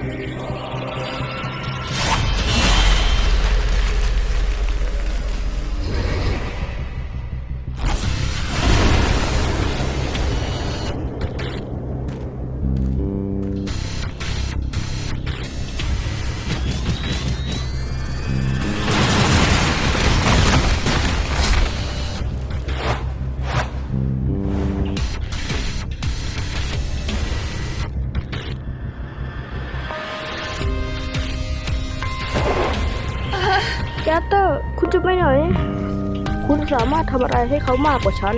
Amen. สเตอร์คุณจะไปไหน คุณสามารถทำอะไรให้เขามากกว่าฉัน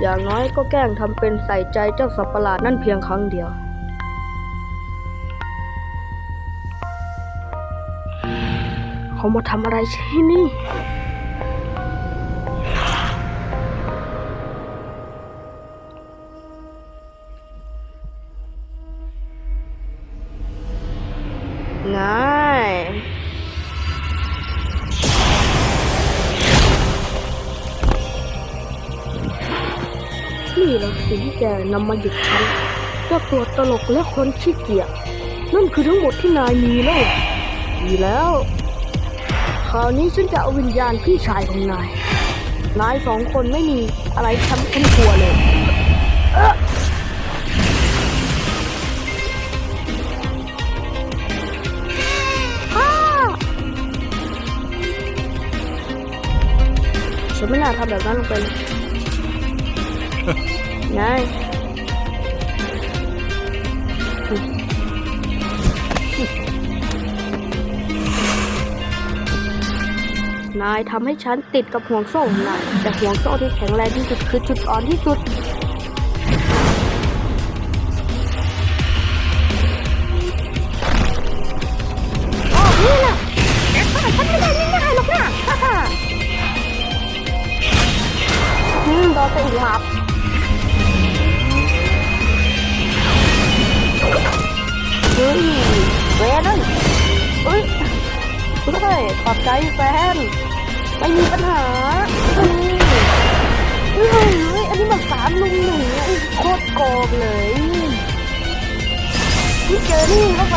อย่างน้อยก็แกล้งทำเป็นใส่ใจเจ้าสัตว์ประหลาดนั่นเพียงครั้งเดียวเขามาทำอะไรที่นี่ ละสิ่งที่แกนำมาหยุดฉันเจ้าตัวตลกและคนขี้เกียจนั่นคือทั้งหมดที่นายมีแล้วดีแล้ว คราวนี้ฉันจะเอาวิญญาณพี่ชายของนาย นายสองคนไม่มีอะไรทำฉันกลัวเลยเอ๊ะอ้าฉันไม่น่าทำแบบนั้นลงไปเลย นายนายทำให้ฉันติดกับห่วงโซ่ของนายแต่ห่วงโซ่ที่แข็งแรงที่สุดคือจุดอ่อนที่สุด ขอบใจแฟน ไม่มีปัญหาเฮ้ยเฮ้ยเฮ้ยอันนี้มันสามลุงหนึ่งโคตรโกงเลยนี่เจอนี่เข้าไป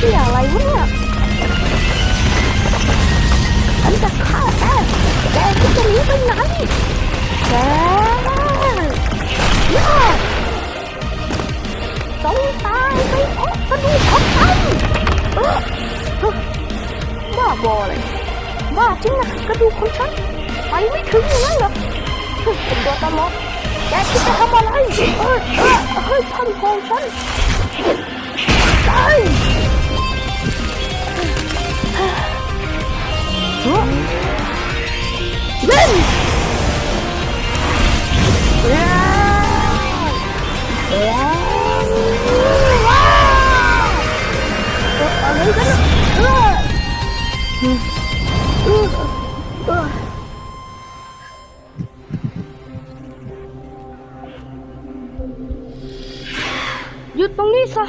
นี่อะไรวะเนี่ยฉันจะฆ่าแกแกจะหนีไปไหนแก งตายไปพบกระดูกของฉันเออบ้าบอเลยบ้าจริงนะกระดูกของฉันไปไม่ถึงอย่างนั้นเหรอเฮ้ยเป็นตัวตลกแกคิดจะทำอะไรเออเออเฮ้ยท่านของฉันตายเฮ้ยเล่น หยุดตรงนี้ซะ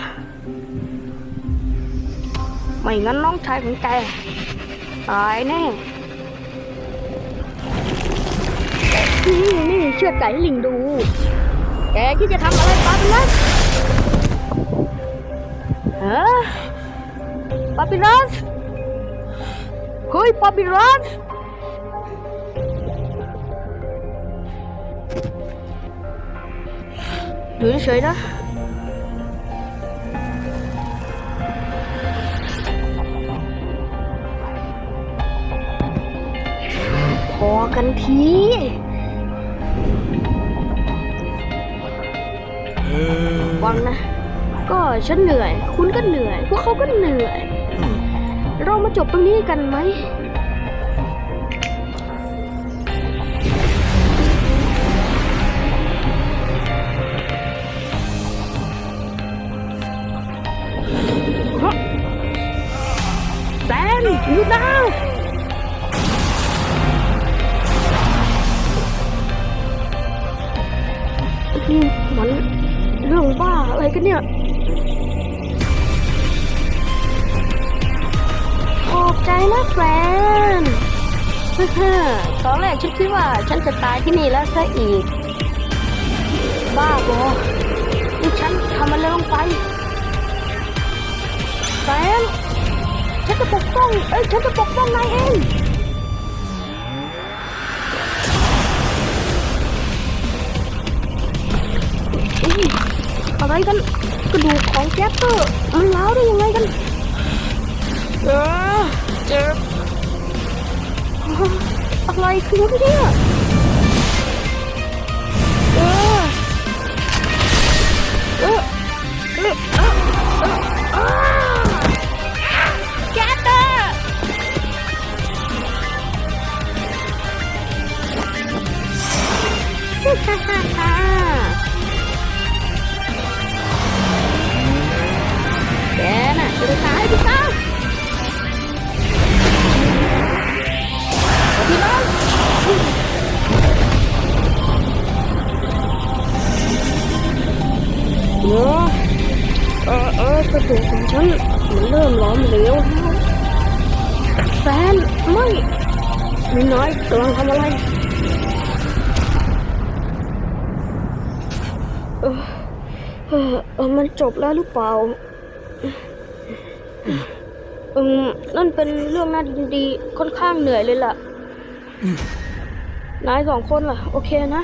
ไม่งั้นน้องชายของแกตายแน่ นี่นี่เชือดไก่ให้ลิงดู แกที่จะทำอะไรปาปิลัสฮ ปาปิลัสเฮ้ยปาปิลัสอยู่เฉยๆนะพอกันทีวังนะ ก็ฉันเหนื่อย คุณก็เหนื่อย พวกเขาก็เหนื่อย เรามาจบตรงนี้กันไหมแซนอยู่ดาวนี่มันเรื่องบ้าอะไรกันเนี่ย ใจนะแฟนตอนแรกฉันคิดว่าฉันจะตายที่นี่แล้วซะอีก บ้าบอนี่ฉันทำมันลงไป แฟน ฉันจะปกป้อง เอ้ย ฉันจะปกป้องนายเองอุ๊ยอะไรกันกระดูกของแก๊ปเตอร์มันร้าวได้ยังไงกัน อะไรคือเนี่ยเออเออ เออเออกระดูกของฉันมันเริ่มล้อมเหลวแล้วแฟนไม่มีน้อยกำลังทำอะไรเออเออเออมันจบแล้วหรือเปล่าอืมนั่นเป็นเรื่องน่ายินดีค่อนข้างเหนื่อยเลยล่ะนายสองคนล่ะ โอเคนะ